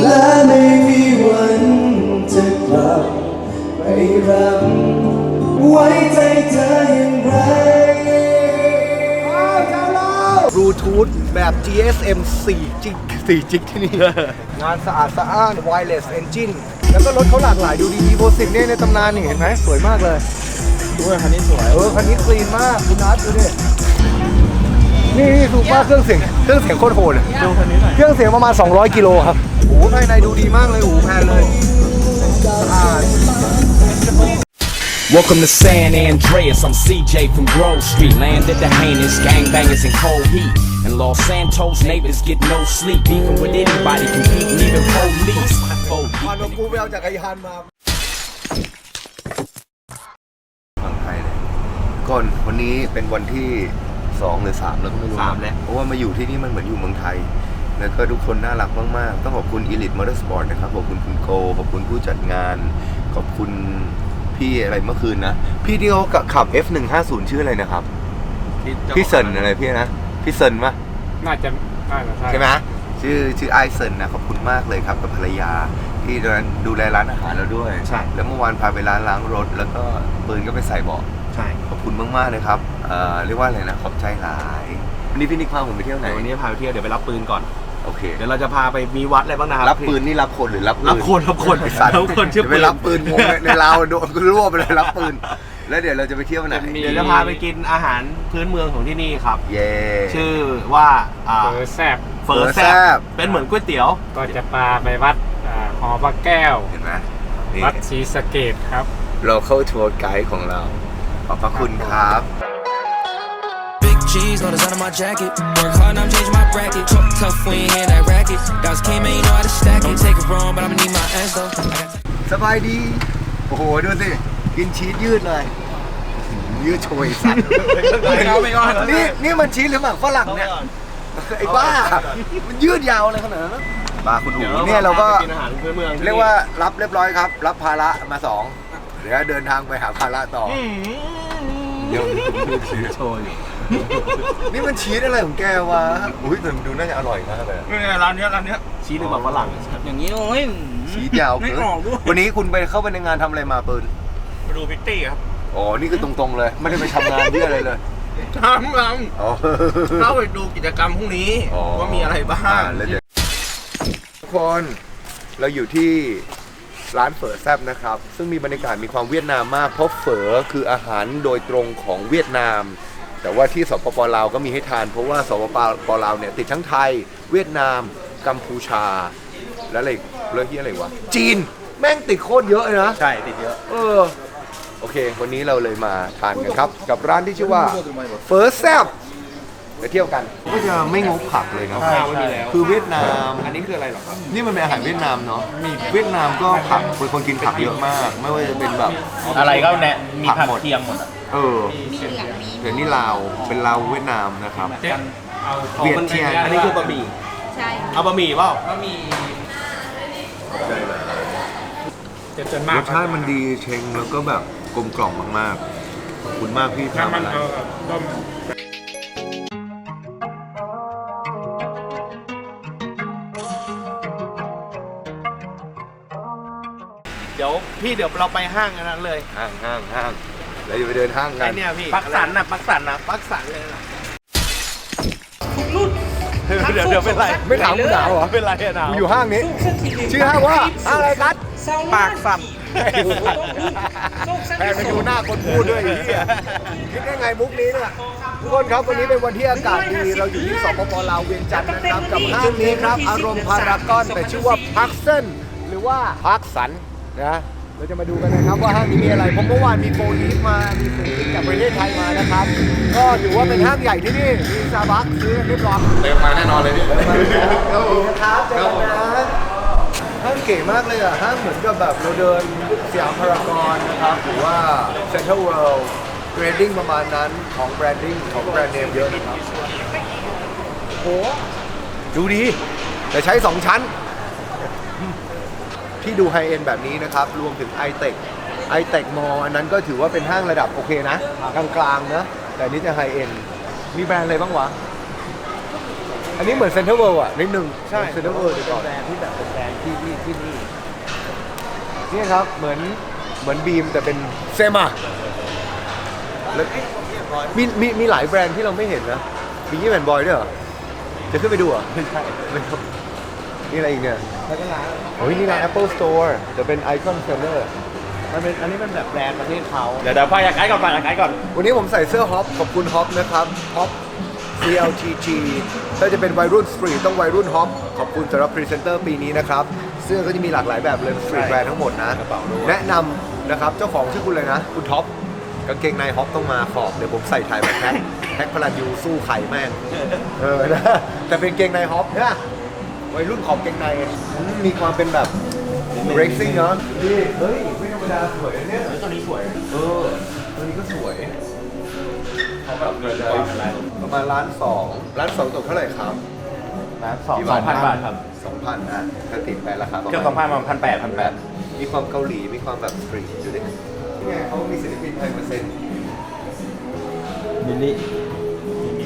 และไม่มีวันจะกลับไปรักไว้ใจเธออย่างไรบลูทูธแบบ GSM 4จิก4จิกที่นี่ งานสะอาดสะอ้าน wireless engine แล้วก็รถเขาหลากหลายดูดี Evo 10เนี่ยในตำนานนี่เห็นไหมสวยมากเลยด้วยคันนี้สวย เออ คันนี้คลีนมากคุณนัทดูดินี่นี่ดูป้าเครื่องเสียง เครื่องเสียงโคตรโหดอะดูคันนี้หน่อย เครื่องเสียงประมาณ 200 กิโลครับ โอ้โหภายในดูดีมากเลยโอ้โหแพนเลยสะอาด Welcome to San Andreas. I'm CJ from Grove Street. Landed the heinous gangbangers in cold heat. And Los Santos neighbors get no sleep. Even with anybody competing, even police. Oh, พานกูไปเอาจักรยานมาฝั่งไทยเลยก่อนวันนี้เป็นวันที่2หรือ3แล้วก็ไม่รู้นะสามแล้ว เพราะว่ามาอยู่ที่นี่มันเหมือนอยู่เมืองไทย แล้วก็ทุกคนน่ารักมาก ๆ ต้องขอบคุณ Elite Motorsport นะครับ ขอบคุณคุณโก ขอบคุณผู้จัดงาน ขอบคุณพี่อะไรเมื่อคืนนะ พี่ที่เขาขับ F150 ชื่ออะไรนะครับพี่เซินอะไรพี่นะ พี่เซินปะน่าจะน่าจะใช่ใช่ไหมชื่อชื่อไอเซนนะ ขอบคุณมากเลยครับกับภรรยาที่ตอนนั้นดูแลร้านอาหารเราด้วย ใช่ แล้วเมื่อวานพาไปร้านล้างรถ แล้วก็ปืนก็ไปใส่เบาะใช่ขอบคุณมากๆเลยครับเอ่อเรียกว่าอะไรนะ ขอบใจหลาย วันนี้พี่นิกพาผมไปเที่ยวไหนแต่วันนี้พาไปเที่ยวเดี๋ยวไปรับปืนก่อน โอเค เดี๋ยวเราจะพาไปมีวัดอะไรบ้างนะครับรับปืนนี่รับคนหรือรับปืรับคนรับคนไอ้สัตว์รับคนชื่อเดี๋ยวไปปืนรับปืนงงในในลาวโดนกูรวบไปเลยรับปืน แล้วเดี๋ยวเราจะไปเที่ยวไหนเดี๋ยวจะพาไปกินอาหารพื้นเมืองของที่นี่ครับ เย่ชื่อว่าอ่าเบอร์แซบเฟอร์แซเฟอร์แซ่บบเป็นเหมือนก๋วยเตี๋ยว ก็จะพาไปวัดอ่าหอพระแก้วเห็นไหมนี่วัดศรีสะเกดครับ เราเข้าทัวร์ไกด์ของเรา ขอบพระคุณครับ Big cheese, no design on my jacket. Work hard, now I'm changing my bracket. Talk tough, we ain't hear that racket. That was king, man, you know how to stack it. Don't take it wrong, but I'ma need my ends though. I got สบายดี โอ้โห ดูสิ กินชีสยืดเลย ยืดโชยสัตว์ ไม่เอาไม่เอานี่ นี่มันชีสหรือหมากฝรั่งเนี่ย ไอ้บ้า มันยืดยาวเลยขนาดนั้นนะบ้าคุณหูเนี่ยเราก็กินอาหารพื้นเมืองที่เรียกว่ารับเรียบร้อยครับ รับภาระมาสองเดี๋ยวเดินทางไปหาภาระต่ออเดี๋ยวดูชีสโชว์อยู่ นี่มันชีสอะไรของแกวะ อุ้ยแต่มันดูน่าจะอร่อยมากเลยร้านนี้ร้านนี้ชี้หรือแบบฝรั่งอย่างนี้โอ้ย ชีสยาวเกินวันนี้คุณไปเข้าไปในงานทำอะไรมาปืนมาดูพิตตี้ครับอ๋อ นี่คือตรงๆเลย ไม่ได้ไปทำงานเยอะอะไรเลย ทำทอ๋อำเข้าไปดูกิจกรรมพรุ่งนี้ว่ามีอะไรบ้าง แล้วเดี๋ยวทุกคนเราอยู่ที่ร้านเฝอแซบนะครับ ซึ่งมีบรรยากาศมีความเวียดนามมากเพราะเฝอคืออาหารโดยตรงของเวียดนาม แต่ว่าที่สปปลาวก็มีให้ทาน เพราะว่าสปปลาวเนี่ยติดทั้งไทย เวียดนาม กัมพูชา แล้วอะไรอีกเรื่องที่อะไรวะ จีนแม่งติดโคตรเยอะเลยนะ ใช่ติดเยอะ เออ โอเค วันนี้เราเลยมาทานกันครับ กับร้านที่ชื่อว่าเฟอร์แซบไปเที่ยวกัน ก็จะไม่งกผักเลยเนาะข้าวไม่มีแล้ว คือเวียดนาม อันนี้คืออะไรหรอครับ นี่มันเป็นอาหารเวียดนามเนาะเวียดนามก็ผักเป็นคนกินผักเยอะมาก ไม่ว่าจะเป็นแบบ อะไรก็แนะมีผัผักกหมดเทียมหมด อะเออเดี๋ยวนี้ลาวเป็นลาวเวียดนามนะครับเวียดเทียน อันนี้คือบะหมี่ ใช่เอาบะหมี่เปล่าจะจนรมากสชาติมันดีเชงแล้วก็แบบกลมกล่อมมากๆขอบคุณมากพี่น้ำทำมัอะนไรเอาต้มเดี๋ยวพี่เดี๋ยวเราไปห้างอันนั้นเลย ห้างห้างห้าง เราจะไปเดินห้างกัไอนเนี่ยพี่ปักสันนะปักสันนะปักสันเลยนะเดี๋ยวเดี๋ยวเป็นไรไม่ถามคุณหนาวเหรอเป็นไรอะหนาวอยู่ห้างนี้ชื่อห้างว่าห้างอะไรครับปากสันแพงไปดูหน้าคนพูดด้วยไอ้เหี้ยคิดได้ไงมุกนี้เนี่ยทุกคนครับวันนี้เป็นวันที่อากาศดีเราอยู่ที่สปปลาวเวียงจันทร์นะครับกับห้างนี้ครับ อารมณ์พารากอนแต่ชื่อว่าพักเส้นหรือว่าพักสันนะ เราจะมาดูกันนะครับว่าห้างนี้มีอะไรผมเมื่อวานมีโปรลีฟมา มีสื่จากประเทศไทยมานะครับ ก็ถือว่าเป็นห้างใหญ่ที่นี่ มีซาบักซื้อเรียบร้อยเติมมาแน่นอนเลยพี่ครับผมครับเจอกันนะห้างเก๋มากเลยอะห้างเหมือนกับแบบเราเดินสยามพารากอนนะครับ หรือว่าเซ็นทรัลเวิลด์เกรดดิ้งประมาณนั้นของแบรนดิ้งของแบรนด์เนมเยอะนะครับโอ้ดูดีแต่ใช้ 2 ชั้น ที่ดูไฮเอ็นแบบนี้นะครับ รวมถึง i t e c i t e c Mall อันนั้นก็ถือว่าเป็นห้างระดับโอเคนะ กลางๆนะ แต่อันนี้จะไฮเอ็นมีแบรนด์อะไรบ้างวะไออันนี้เหมือนเซ็นทรัลเวิลด์อะ นิดนึงใช่เซ็นทรัลเวิลด์เดี๋ยวก่อนแบรนด์ที่แบบเป็นแบรนด์ที่ที่ที่นี่นี่ครับเหมือนเหมือนบีมแต่เป็นเซมาแล้วมีมีมีหลายแบรนด์ที่เราไม่เห็นนะมียี่แมนบอยด้วยเหรอจะขึ้นไปดูเหรอไม่ใช่ไม่ครับ นี่อะไรอีกเนี่ยแล้วก็ร้านโอ้ยนี่ร้าน Apple Store จะเป็นไอคอนเซลเลอร์มันเป็นอันนี้เป็นแบบแบรนด์ประเทศเขาเดี๋ยวเดี๋ยวพายากไกด์ก่อนพายากไกด์ก่อน วันนี้ผมใส่เสื้อฮอปขอบคุณฮอปนะครับฮอป CLTG ถ้าจะเป็นวัยรุ่นสตรีทต้องวัยรุ่นฮอปขอบคุณสำหรับพรีเซนเตอร์ปีนี้นะครับเสื้อก็จะมีหลากหลายแบบเลยสตรีทแบรนด์ทั้งหมดนะแนะนำนะครับเจ้าของชื่อคุณเลยนะ คุณท็อปกางเกงในฮอปต้องมาขอบเดี๋ยวผมใส่ถ่ายแบบแพ็คแพ็คพลันยูสู้ไข่แม่งเออนะแต่เป็นเกงในฮอปนะ วัยรุ่นขอบเกงในอืมมีความเป็นแบบ racing เนาะนี่เฮ้ย ไม่ธรรมดาสวยนะเนี่ย ตัวนี้สวยเออตัวนี้ก็สวยเขาแบบเงินจะอะไรประมาณล้านสองล้านสองตกเท่าไหร่ครับร้านสองสองพันบาทครับสองพันอะถ้าติดไปราคาประเกือบมาสองพัณนประมาณพันแปดพันแปดมีความเกาหลี มีความแบบสตรีทดูดินี่ไงเขามีศิลปินไทยมาเซ็นมิลลี่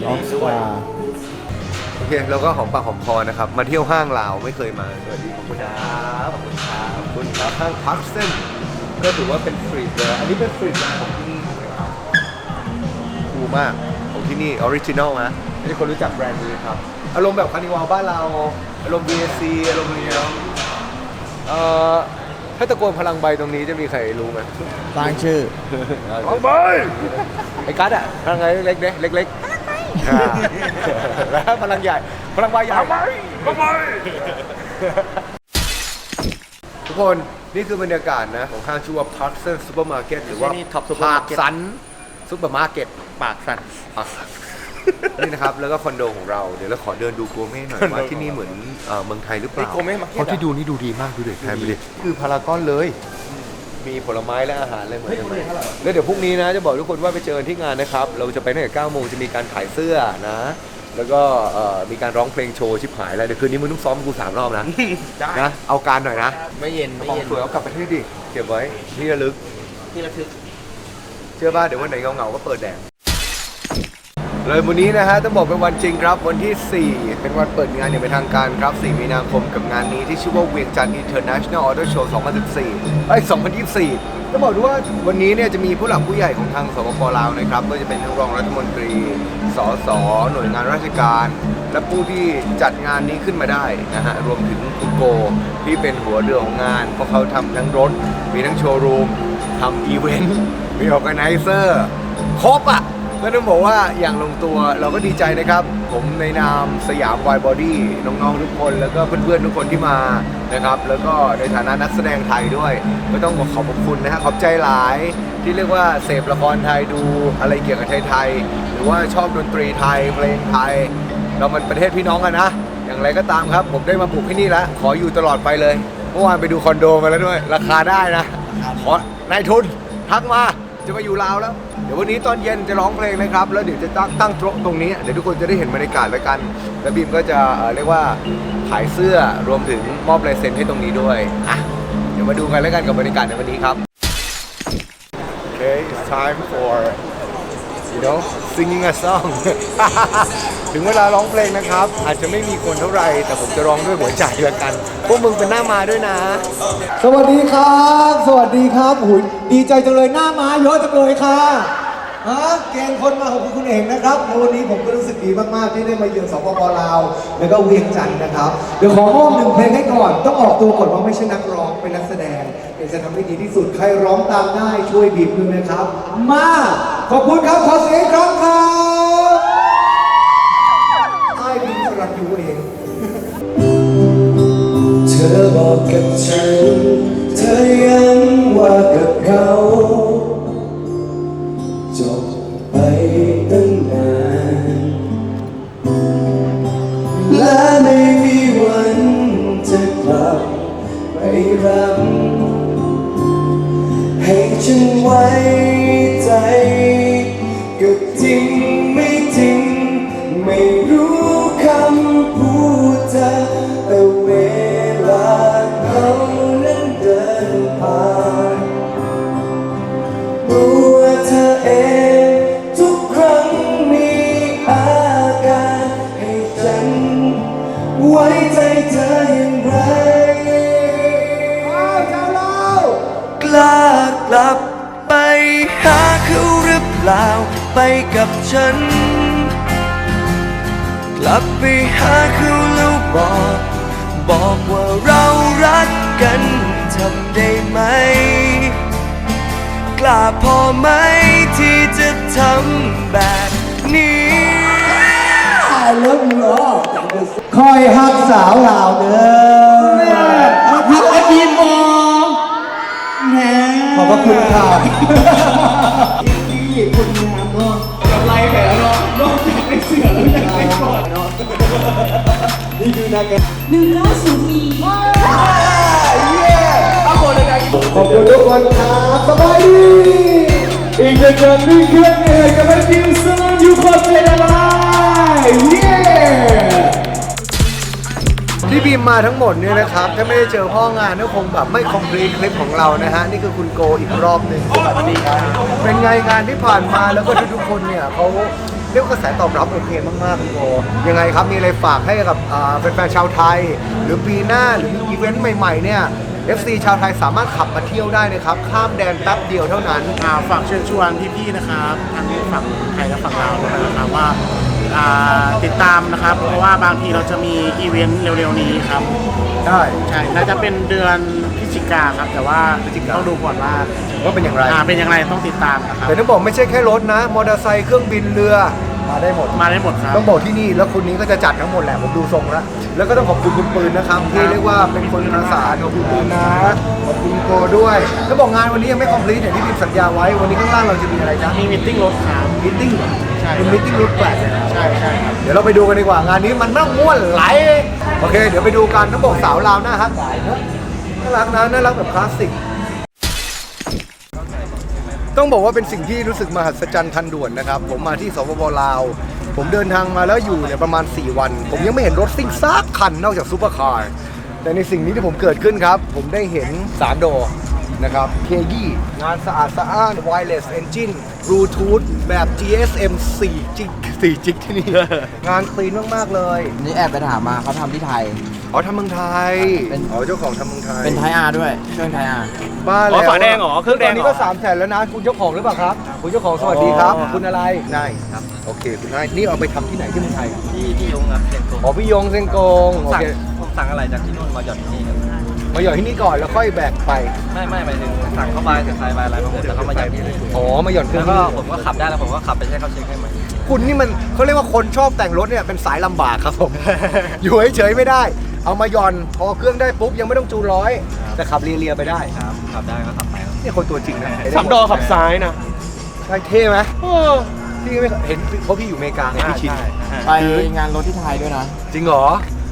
ออฟสตาร์ โอเคแล้วก็หอมปากหอมคอนะครับ มาเที่ยวห้างลาวไม่เคยมา สวัสดีขอบคุณครับขอบคุณครับขอบคุณครับห้างพักเส้นก็ถือว่าเป็นสตรีทเลยอันนี้เป็นสตรีทของที่นี่นะครับคูลมากของที่นี่ออริจินอลนะไม่ใช่คนรู้จักแบรนด์นี้ครับ อารมณ์แบบคานิวาลบ้านเรา อารมณ์ BSC อารมณ์นี้เนาะเอ่อถ้าตะโกนพลังใบตรงนี้จะมีใครรู้ไหมตั้งชื่อ พลังใบไอ้กัสอะพลังใบเล็กๆเล็กๆอ่า แล้วพลังใหญ่ พลังใบใหญ่พลังใบทุกคนนี่คือบรรยากาศนะ ของห้างชื่อว่า Parkson Supermarket หรือว่า นี่ท็อปซุปเปอปาร์กมาร์เก็ตสันซุปเปอร์มาร์เก็ตปากสั่นปากสันนี่นะครับ แล้วก็คอนโดของเรา เดี๋ยวเราขอเดินดูกัวเม่หน่อยว่าที่นี่เหมือนเอ่อเมืองไทยหรือเปล่านี่โกเม่มาร์เก็ตเพราะที่ดูนี่ดูดีมากดูเด็กแทนไปดิคือพารากอนเลย มีผลไม้และอาหารอะไรเหมือนกันแล้วเดี๋ยวพรุ่งนี้นะ จะบอกทุกคนว่าไปเจอกันที่งานนะครับ เราจะไปตั้งแต่9โมงจะมีการขายเสื้อนะ แล้วก็เอ่อมีการร้องเพลงโชว์ชิบหายแล้วเดี๋ยวคืนนี้มึงต้องซ้อมกูสามรอบนะได้นะเอาการหน่อยนะไม่เย็นไม่ของเย็นสวยเอากลับประเทศดิเก็บไว้ที่ระลึกที่ระทึก เชื่อป่ะเดี๋ยววันไหนเงาๆก็เปิดแดด เลยวันนี้นะฮะต้องบอกเป็นวันจริงครับวันที่ 4 เป็นวันเปิดงานอย่างเป็นทางการครับ 4 มีนาคมกับงานนี้ที่ชื่อว่าเวียงจันทร์ International Auto Show 2014เอ้ย2024ต้องบอกด้วยว่าวันนี้เนี่ยจะมีผู้หลักผู้ใหญ่ของทางสปปลาวนะครับก็จะเป็นทั้งรองรัฐมนตรี สส หน่วยงานราชการ และผู้ที่จัดงานนี้ขึ้นมาได้นะฮะรวมถึงคุณโกที่เป็นหัวเรือของงานเพราะเขาทำทั้งรถ มีทั้งโชว์รูมทำอีเวนต์มีออแกไนเซอร์ครบอะ ก็ต้องบอกว่าอย่างลงตัวเราก็ดีใจนะครับ ผมในนามสยามวายบอดี้น้องๆทุกคน แล้วก็เพื่อนๆทุกคนที่มานะครับ แล้วก็ในฐานะนักแสดงไทยด้วย ก็ต้องขอขอบคุณนะฮะขอบใจหลายที่เรียกว่าเสพละครไทยดูอะไรเกี่ยวกับไทยๆหรือว่าชอบดนตรีไทยเพลงไทย เรามันประเทศพี่น้องกันนะ อย่างไรก็ตามครับ ผมได้มาปลูกที่นี่แล้วขออยู่ตลอดไปเลยเมื่อวานไปดูคอนโดมาแล้วด้วย ราคาได้นะขอนายทุนทักมา จะมาอยู่ลาวแล้ว เดี๋ยววันนี้ตอนเย็นจะร้องเพลงนะครับ แล้วเดี๋ยวจะตั้งตั้งโต๊ะตรงนี้ เดี๋ยวทุกคนจะได้เห็นบรรยากาศแล้วกัน แล้วบีมก็จะเอ่อเรียกว่าขายเสื้อรวมถึงมอบลายเซ็นให้ตรงนี้ด้วยอะเดี๋ยวมาดูกันแล้วกันกับบรรยากาศในวันนี้ครับ Okay it's time for you know singing a song ถึงเวลาร้องเพลงนะครับ อาจจะไม่มีคนเท่าไหร่แต่ผมจะร้องด้วยหัวใจละกัน พวกมึงเป็นหน้ามาด้วยนะ สวัสดีครับ สวัสดีครับหุยดีใจจังเลยหน้ามาเยอะจังเลยค่ะฮะเกณฑ์คนมาของคุณเองนะครับแล้ววันนี้ผมก็รู้สึกดีมากๆที่ได้มาเยือนสปปลาว แล้วก็เวียงจันทร์นะครับ เดี๋ยวขอมอบหนึ่งเพลงให้ก่อน ต้องออกตัวก่อนว่าไม่ใช่นักร้องเป็นนักแสดงเดี๋ยวจะทำให้ดีที่สุดใครร้องตามได้ช่วยบีบด้วยนะครับ มา ขอบคุณครับขอเสียงครั้งครับไอ้บีมสรันยูเอง เธอบอกกับฉัน เธอย้ำว่ากับเขาจบไปตั้งนาน และไม่มีวันจะกลับไปรักให้ฉัน ล่าไปกับฉัน กลับไปหาเขาแล้วบอก บอกว่าเรารักกันทำได้ไหม กล้าพอไหมที่จะทำแบบนี้ตายแล้วมึงเหรอคอยหักสาวเหล่าเด้อหักไอ้บีมองแหมขอบพระคุณค่ะ พี่คนงามเนาะกับไรแผลเนาะนอกจากในเสือแล้วยังในกอดเนาะนี่คือนาเกตหนึ่งเก้าศูนย์สี่ขอบคุณทุกคนครับสบายดีอีกหนึ่งเดือนวิ่งเครื่องเหนื่อยกับเป็นทีมสนามยูคอเทนไลเย้ ที่บีมมาทั้งหมดเนี่ยนะครับ ถ้าไม่ได้เจอพ่องานก็คงแบบไม่คอมพลีทคลิปของเรานะฮะ นี่คือคุณโกอีกรอบหนึ่งสวัสดีครับเป็นไงงานที่ผ่านมาแล้วก็ทุกๆคนเนี่ยเขาเรียกว่ากระแสตอบรับโอเคมากๆคุณโกยังไงครับมีอะไรฝากให้กับอ่าแฟนๆชาวไทย หรือปีหน้าหรือมีอีเวนต์ใหม่ๆเนี่ย FC ชาวไทยสามารถขับมาเที่ยวได้นะครับข้ามแดนแป๊บเดียวเท่านั้น อ่าฝากเชิญชวนพี่ๆนะครับทั้งฝั่งไทยและฝั่งลาวด้วยนะครับว่า อ่าติดตามนะครับ เพราะว่าบางทีเราจะมีอีเวนต์เร็วๆนี้ครับ ได้ ใช่น่าจะเป็นเดือนพฤศจิกาครับ แต่ว่าพฤศจิกา ต้องดูก่อนว่าว่าเป็นอย่างไร อ่าเป็นยังไงต้องติดตามนะครับ แต่ต้องบอกไม่ใช่แค่รถนะ มอเตอร์ไซค์เครื่องบินเรือมาได้หมด มาได้หมดครับ ต้องบอกที่นี่แล้วคนนี้ก็จะจัดทั้งหมดแหละผมดูทรงแล้วแล้วก็ต้องขอบคุณคุณปืนนะครับที่เรียกว่าเป็นคนประสานขอบคุณปืนนะขอบคุณโกด้วยแล้วบอกงานวันนี้ยังไม่คอมพลีทอย่างที่พิมสัญญาไว้วันนี้ข้างล่างเราจะมีอะไรจ๊ะมีมิทติ้งรถครับ มิทติ้งใช่ เป็นมิทติ้งรถแปลกใช่ใช่ครับเดี๋ยวเราไปดูกันดีกว่างานนี้มันน่าม่วนไหลโอเค เดี๋ยวไปดูกันต้องบอกสาวลาวหน้าฮักหลายนะน่ารักนะน่ารักแบบคลาสสิกต้องบอกว่าเป็นสิ่งที่รู้สึกมหัศจรรย์ทันด่วนนะครับ ผมมาที่สปปลาว ผมเดินทางมาแล้วอยู่เนี่ยประมาณ 4 วัน ผมยังไม่เห็นรถซิ่งซักคันนอกจากซูเปอร์คาร์แต่ในสิ่งนี้ที่ผมเกิดขึ้นครับ ผมได้เห็น3โด นะครับเคยี่งานสะอาดสะอ้าน wireless engine Bluetooth แบบ GSM 4จิก4จิกที่นี่ งานคลีนมาก ๆ เลย นี่แอบไปถามมาเขาทำที่ไทย อ๋อทำเมืองไทย เป็น อ๋อเจ้าของทำเมืองไทยเป็นไทยอาร์ด้วย เครื่องไทยอาร์ บ้าอ๋แล้อวฝาแดงเหรอเครื่องแดงตอนเหรอ นี้ก็สามแสนแล้วนะ คุณเจ้าของหรือเปล่าครับ คุณเจ้าของสวัสดีครับ อ๋อ คุณอะไรนายครับ โอเค คุณนายนี่เอาไปทำที่ไหนที่เมืองไทยครับที่ที่ยงครับเซ็นโกอ๋อพี่ยงเซงกง ผมโอสั่งเค ผมสั่งอะไรจากที่นู่นมาหยอดที่นี่ครับ มาหย่อนที่นี่ก่อนแล้วค่อยแบกไป ไม่ไม่หมายถึงสั่งเข้าไปแต่ใส่ไปอะไรมาหมดแล้วเขามาหยอดที่นี่อ๋อ มาหย่อนเครื่อแล้งวก็ที่ผมก็ขับได้แล้วผมก็ขับไปให้เขาเช็คให้ใหม่คุณนี่มันเขาเรียกว่าคนชอบแต่งรถเนี่ยเป็นสายลำบากครับผม อยู่เฉยๆไม่ได้ เอามาหย่อนพอเครื่องได้ปุ๊บยังไม่ต้องจูนร้อยแต่ขับเรียๆไปได้ครับขับได้ก็ขับไปครับนี่คนตัวจริงนะสามดอขับซ้ายนะใช่เท่ไหมพี่ก็ไม่เคยเห็นเพราะพี่อยู่อเมริกาไงพี่ชินไปงานรถที่ไทยด้วยนะ จริงเหรอ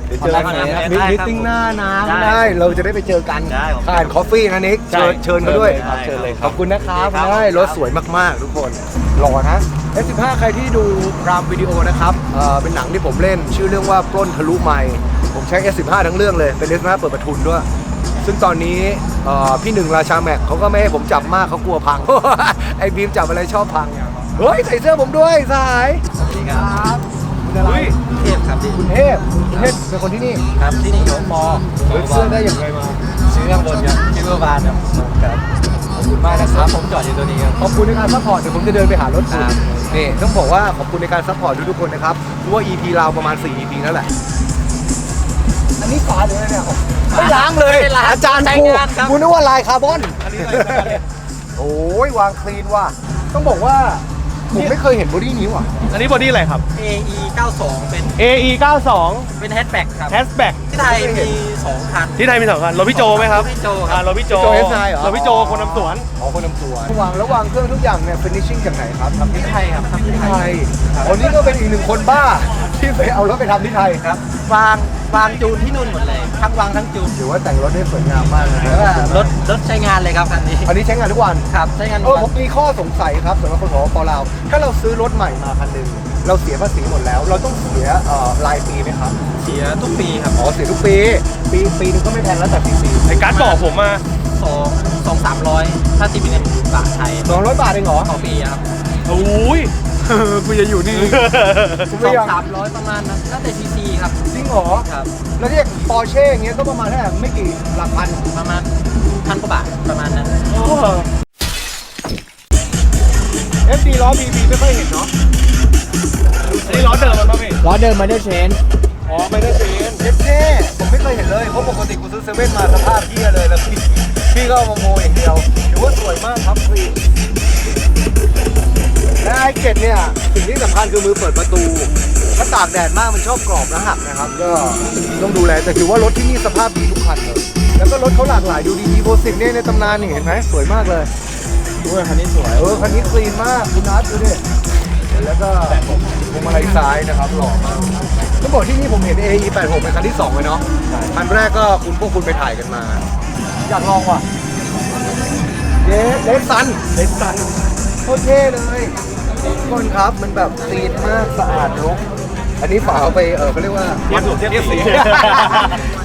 เดี๋ยวเจอกันทำได้ไหมมีมิทติ้งหน้าน้ำได้ได้ เราจะได้ไปเจอกันได้ผมทานคอฟฟี่นะนิกใช่เชิญเชิญเขาด้วยเชิญเลยครับขอบคุณนะครับครับ ได้รถสวยมากๆ ทุกคนหล่อนะ F15 ใครที่ดูรามวิดีโอนะครับเอ่อเป็นหนังที่ผมเล่น ชื่อเรื่องว่าปล้นทะลุไมค์ผมใช้ F15 ทั้งเรื่องเลย เป็น F15 เปิดประทุนด้วย ซึ่งตอนนี้เอ่อพี่หนึ่งราชาแม็กเขาก็ไม่ให้ผมจับมากเขากลัวพัง ไอ้บีมจับอะไรชอบพังเฮ้ยใส่เสื้อผมด้วยสหาย สวัสดีครับ คุณอะไรเทพครับที่คุณเทพคุณเทพเป็นคนที่นี่ครับที่นี่ยงมอเฮ้ยเสื้อได้อย่างไรมาซื้อข้างบนครับที่เมื่อวานครับครับขอบคุณมากนะครับผมจอดอยู่ตัวนี้ครับขอบคุณในการซัพพอร์ตเดี๋ยวผมจะเดินไปหารถคุณครับนี่ต้องบอกว่าขอบคุณในการซัพพอร์ตทุกๆคนนะครับรู้ว่า EP เราประมาณ 4 EP นั่นแหละอันนี้ฝาเลยนะเนี่ยไม่ล้างเลยไม่ล้างอาจารย์ใช้กูงานครับกูนึกว่าลายคาร์บอนโอ้ยวางคลีนว่ะต้องบอกว่า ผมไม่เคยเห็นบอดี้นี้ว่ะ อันนี้บอดี้อะไรครับ AE 92เป็น AE 92เป็นแฮชแบ็กครับ Hatchback ที่ไทยมี2คัน ที่ไทยมีสองคันรถพี่โจไหมครับรถพี่โจครับ อ่ารถพี่โจพี่โจ SI เหรอ รถพี่โจคนนำสวน อ๋อคนนำสวนวางแล้ววางเครื่องทุกอย่างเนี่ย finishing จากไหนครับทำที่ที่ไทยครับทำที่ไทไทยยอ๋อนี่ก็เป็นอีกหนึ่งคนบ้า ที่ไปเอารถไปทำที่ไทยครับวางวางจูนที่นู่นหมดเลย ทั้งวางทั้งจูนถือว่าแต่งรถได้สวยงามมากนะแล้วก็รถรถใช้งานเลยครับคันนี้อันนี้ใช้งานทุกวัน ครับใช้งานเออผมมีข้อสงสัยครับสำหรับคนของปลาวถ้าเราซื้อรถใหม่มาคันหนึ่ง เราเสียภาษีหมดแล้ว เราต้องเสียเอ่อรายปีไหมครับเสียทุกปีครับอ๋อเสียทุกปี ปีปีหนึงก็ไม่แพงแล้วแต่ปีปีไอ้การ์ดบอกผมมาสองสองสามร้อยถ้าตีเป็นเงินบาทไทยสองร้อยบาทเองเหรอต่อปีครับโอ้ยกูจะอยู่นี่กูสไม่องอยากสามร้อยประมาณนั้นแล้วแต่ซีซีครับครับจริงเหรอครับแล้วที่ปอร์เช่อย่างเงี้ยก็ประมาณเท่าไหร่ไม่กี่หลักพัน ประมาณพันกว่าบาทประมาณนั้น เอฟดีล้อบีบีไม่ค่อยเห็นเนาะ นี่ล้อเดิมมันป่ะพี่ ล้อเดิมมาด้วยเชนอ๋อไม่ได้เชนเอฟเท่ผมไม่เคยเห็นเลย เพราะปกติกูซื้อเซเว่นมาสภาพเหี้ยเลยแล้วพี่พี่ก็เอามาโมอย่างเดียวถือว่าสวยมากครับคลีนและไอเกตเนี่ยสิ่งที่สำคัญคือมือเปิดประตู ถ้าตากแดดมากมันชอบกรอบและหักนะครับ ก็ต้องดูแลแต่ถือว่ารถที่นี่สภาพดีทุกคันเลยแล้วก็รถเขาหลากหลายดูดีดีโบสิกเนี่ยในตำนานนี่เห็นไหมสวยมากเลยด้วยคันนี้สวยเออคันนี้คลีนมากคุณนัทดูดิ แล้วก็พวงมาลัยซ้ายนะครับหล่อมากต้องบอกที่นี่ผมเห็น AE 86 เป็นคันที่2เลยเนาะคันแรกก็คุณพวกคุณไปถ่ายกันมา อยากลองว่ะเย้เลสซันเลสซันโคตรเท่เลยทุกคนครับมันแบบตีนมากสะอาดรกอันนี้ฝาเอาไปเออเขาเรียกว่า เทียบเทียบสี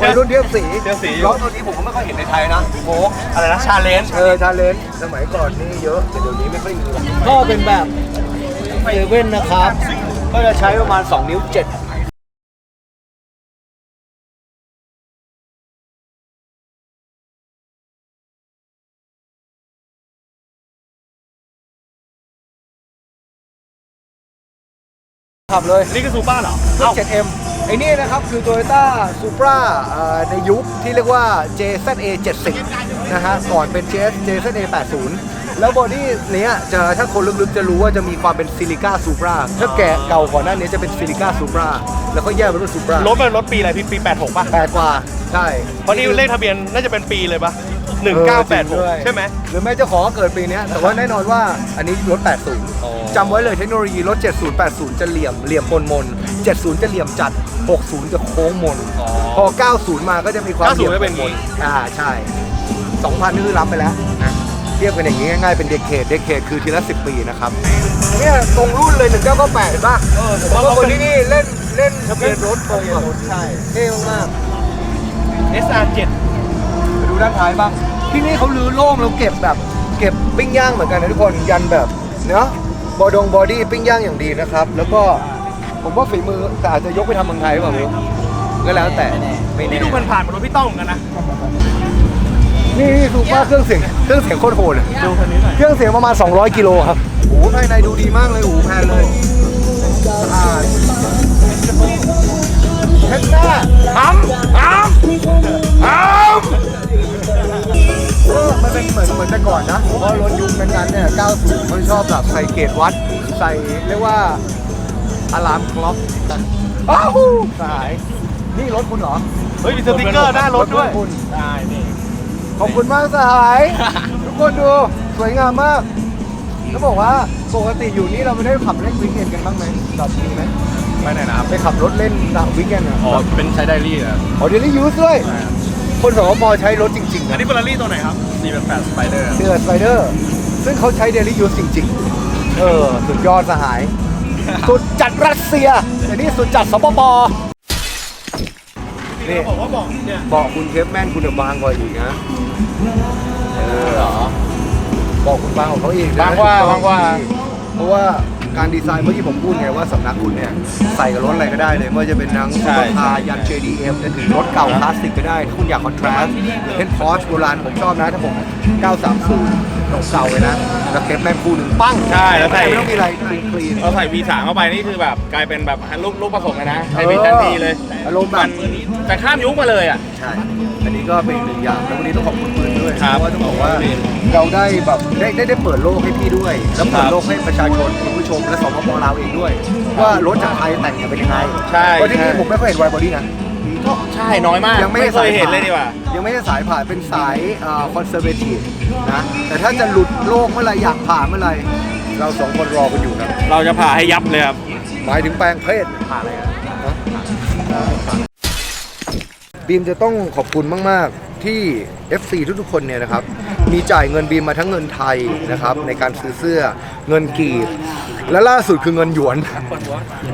วัยรุ่นเทียบสีเทียบสีอยู่ล้อตัวนี้ผมก็ไม่ค่อยเห็นในไทยนะโฟกอะไรนะชาเลนจ์เออชาเลนจ์สมัยก่อนนี่เยอะแต่เดี๋ยวนี้ไม่ค่อยมีแล้วก็เป็นแบบ เซเว่นนะครับ ก็จะใช้ประมาณ 2 นิ้ว 7ขับเลย นี่คือซูเปอร์เหรอเครื่อง 7M ไอ้นี่นะครับ คือ Toyota Supra เอ่อในยุคที่เรียกว่า JZA 70 นะฮะก่อนเป็น JZ JZA 80 แล้วบอดี้เนี้ยจะถ้าคนลึกๆจะรู้ว่าจะมีความเป็นซิลิก้าซูปราถ้าแกะเก่าก่อนหน้านี้จะเป็นซิลิก้าซูปราแล้วก็แยกเป็นรุ่นซูปรารถเป็นรถปีอะไรพี่ปี 86 ป่ะแปดกว่าใช่เพราะนี่เลขทะเบียนน่าจะเป็นปีเลยป่ะเออจริงด้วย1986 ใช่ไหม หรือแม่เจ้าของก็เกิดปีเนี้ยแต่ว่าแน่นอนว่าอันนี้รถ อ๋อ 80จำไว้เลยเทคโนโลยีรถ 70 80 จะเหลี่ยมเหลี่ยมปนมน 70 จะเหลี่ยมจัด 60 จะโค้งมน พอ 90 มาก็จะมีความ90หลี่ยมจะเป็นอย่างงี้ อ่าใช่ 2,000นี่คือรับไปแล้วนะเทียบกันอย่างนี้ง่ายๆเป็นเดคเคดเดคเคดคือทีละ10 ปีนะครับเนี่ยตรงรุ่นเลย1998เห็นป่ะเออผมว่าคนที่นี่เล่นเล่นทะเบียนรถตรงกับใช่เท่มากๆ SR7 ไปดูด้านท้ายบ้างที่นี่เขาลื้อโล่งแล้วเก็บแบบเก็บปิ้งย่างเหมือนกันนะทุกคนยันแบบเนาะบอดงบอดี้ปิ้งย่างอย่างดีนะครับ แล้วก็ผมว่าฝีมือแต่อาจจะยกไปทำเมืองไทยหรือเปล่าไม่รู้ก็แล้วแต่ไม่นี่แน่ดูมันผ่านเหมือนรถพี่ต้องเหมือนกันนะ นี่นี่ซูเปอร์เครื่องเสียงเครื่องเสียงโคตรโหดเลยดูคันนี้หน่อยเครื่องเสียงประมาณ 200 กิโลครับโอ้โหภายในดูดีมากเลยโอ้โหแพนเลยสะอาดเทสลาห้ำห้ำห้เออมันเป็นเหมือนเหมือนแต่ก่อนนะเพราะรถยุคนั้นๆเนี่ย 90เขาชอบแบบใส่เกจวัด ใส่เรียกว่าอะลามคล็อกอ้าวสาย นี่รถคุณเหรอำเฮ้ยมีสติ๊กเกอร์หน้ารถด้วย คุณได้นี่ ขอบคุณมากสหาย ทุกคนดูสวยงามมากเขาบอกว่าปกติอยู่นี่เราไม่ได้ขับเล่นวิกเอนกันบ้างไหมแบบนี้ไหมไปไหนนะครับไปขับรถเล่นตามวิกเอนอะอ๋อเป็นใช้ไดรี่อะอ๋อเดลี่ยูสด้วย คนสปใช้รถจริงๆอันนะนี้เฟอร์รารี่ตัวไหนครับ488 Spider เดือดสไปเดอร์ ซึ่งเขาใช้เดลี่ยูสจริงๆ เออ สุดยอดสหาย สุดจัดรัสเซียแต่นี่สุดจัดสปป นี่บอกว่าบอกเนี่ยบอกคุณเทปแม่นคุณจะบางกว่าอีกนะเออเหรอบอกคุณบางกว่าเขาอีกนะบางกว่าบางกว่า เพราะว่า การดีไซน์เมื่อกี้ผมพูดไงว่าสำนักคุณเนี่ยใส่กับรถอะไรก็ได้เลยไม่ว่าจะเป็นทั้งซุปเปอร์คาร์ยัน JDM จะถึงรถเก่าคลาสสิกก็ได้ถ้าคุณอยากคอนทราสต์เป็นพอร์ชโบราณผมชอบนะถ้าผม930เก่าๆเลยนะแล้วเคปแม่งคู่หนึ่งปั้งใช่แล้วใส่ ไม่ต้องมีอะไรคลีน เราใส่ V3 เข้าไปนี่คือแบบกลายเป็นแบบลูกลูกผสมเลยนะใช้เป็นทันทีเลยอารมณ์แบบมันแต่ข้ามยุคมาเลยอะ ใช่อันนี้ ก็เป็นอีกหนึ่งอย่างแล้ววันนี้ต้องขอบคุณปืนด้วยครับเพราะว่าต้องบอกว่าเราได้แบบได้ได้ได้เปิดโลกให้พี่ด้วย แล้วเปิดโลกให้ประชาชนคุณผู้ชมและสปปลาวเองด้วย ว่ารถจากไทยแต่งกันเป็นยังไงใช่เพราะที่นี่ใช่ ผมไม่เคยเห็นไวบอดี้นะ ใช่น้อยมากยังไม่ได้เคสายยเห็นผ่านเลยดีกว่า ยังไม่ได้สายผ่านเป็นสายคอนเซอร์เวทีฟนะแต่ถ้าจะหลุดโลกเมื่อไหรอยากผ่านเมื่อไหรเราสองคนรอกันอยู่ครับเราจะผ่าให้ยับเลยครับ หมายถึงแปลงเพศผ่านอะไรน บีมจะต้องขอบคุณมาก ๆ ที่ FC ทุกๆคนเนี่ยนะครับ มีจ่ายเงินบีมมาทั้งเงินไทยนะครับ ในการซื้อเสื้อเงินกีบ และล่าสุดคือเงินหยวน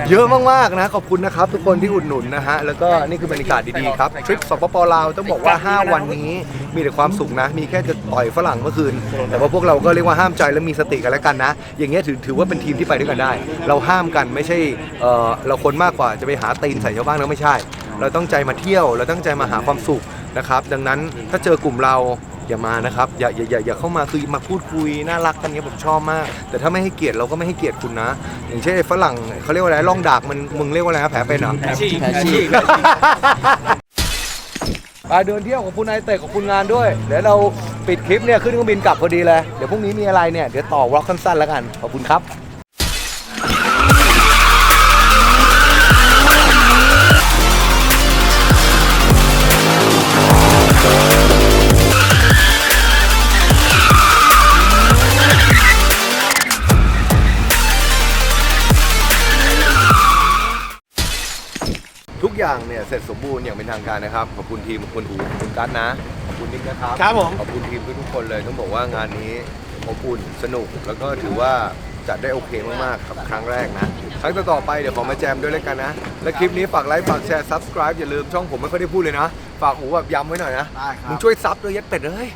เยอะมาก ๆ นะ ขอบคุณนะครับ ทุกคนที่อุดหนุนนะฮะ แล้วก็นี่คือบรรยากาศดีๆครับ ทริปสปปลาวต้องบอกว่า 5 วันนี้มีแต่ความสุขนะ มีแค่จะต่อยฝรั่งเมื่อคืน แต่ว่าพวกเราก็เรียกว่าห้ามใจและมีสติกันแล้วกันนะ อย่างเงี้ยถือถือว่าเป็นทีมที่ไปด้วยกันได้ เราห้ามกันไม่ใช่เออเราคนมากกว่าจะไปหาตีนใส่ชาวบ้านแล้วไม่ใช่ เราต้องใจมาเที่ยว เราตั้งใจมาหาความสุขนะครับ ดังนั้นถ้าเจอกลุ่มเราอย่ามานะครับอย่าอย่าอย่าอย่าเข้ามาคือมาพูดคุยน่ารักกันเนี้ยผมชอบมาก แต่ถ้าไม่ให้เกียรติเราก็ไม่ให้เกียรติคุณนะ อย่างเช่นไอ้ฝรั่งเขาเรียกว่าอะไรล่องดากมันมึงเรียกว่าอะไรนะแผลเป็นเหรอ แผลฉีกแผลฉีก ไปเดินเที่ยวของคุณนายเตะของคุณงานด้วย เดี๋ยวเราปิดคลิปเนี่ยขึ้นเครื่องบินกลับพอดีเลย เดี๋ยวพรุ่งนี้มีอะไรเนี่ย เดี๋ยวต่อวอล์กสั้นๆแล้วกัน ขอบคุณครับ อย่างเนี่ยเสร็จสมบูรณ์อย่างเป็นทางการนะครับ ขอบคุณทีมขอบคุณอูขอบคุณกัสนะ ขอบคุณนิกนะครับ ครับผม ขอบคุณทีมทุกๆคนเลยต้องบอกว่างานนี้อบอุ่นสนุกแล้วก็ถือว่าจัดได้โอเคมากๆกับครั้งแรกนะ ครั้งต่อๆไปเดี๋ยวขอมาแจมด้วยแล้วกันนะ และคลิปนี้ฝากไลค์ฝากแชร์ subscribe อย่าลืมช่องผมไม่ค่อยได้พูดเลยนะ ฝากหูแบบย้ำไว้หน่อยนะได้ครับ มึงช่วยซับด้วยยัดเป็ดเอ้ย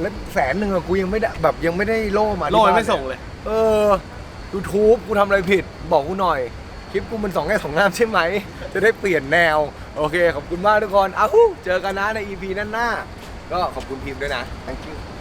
แล้วแสนหนึ่งอะกูยังไม่ได้แบบยังไม่ได้โล่มาที่โล่ยังบ้านไม่ส่งเลย เออ YouTube กูทำอะไรผิดบอกกูหน่อย คลิปกูมันสองแง่สองงามใช่ไหม จะได้เปลี่ยนแนว โอเค ขอบคุณมากทุกคนอ้าวเจอกันนะใน EP หน้าๆก็ขอบคุณทีมด้วยนะ thank you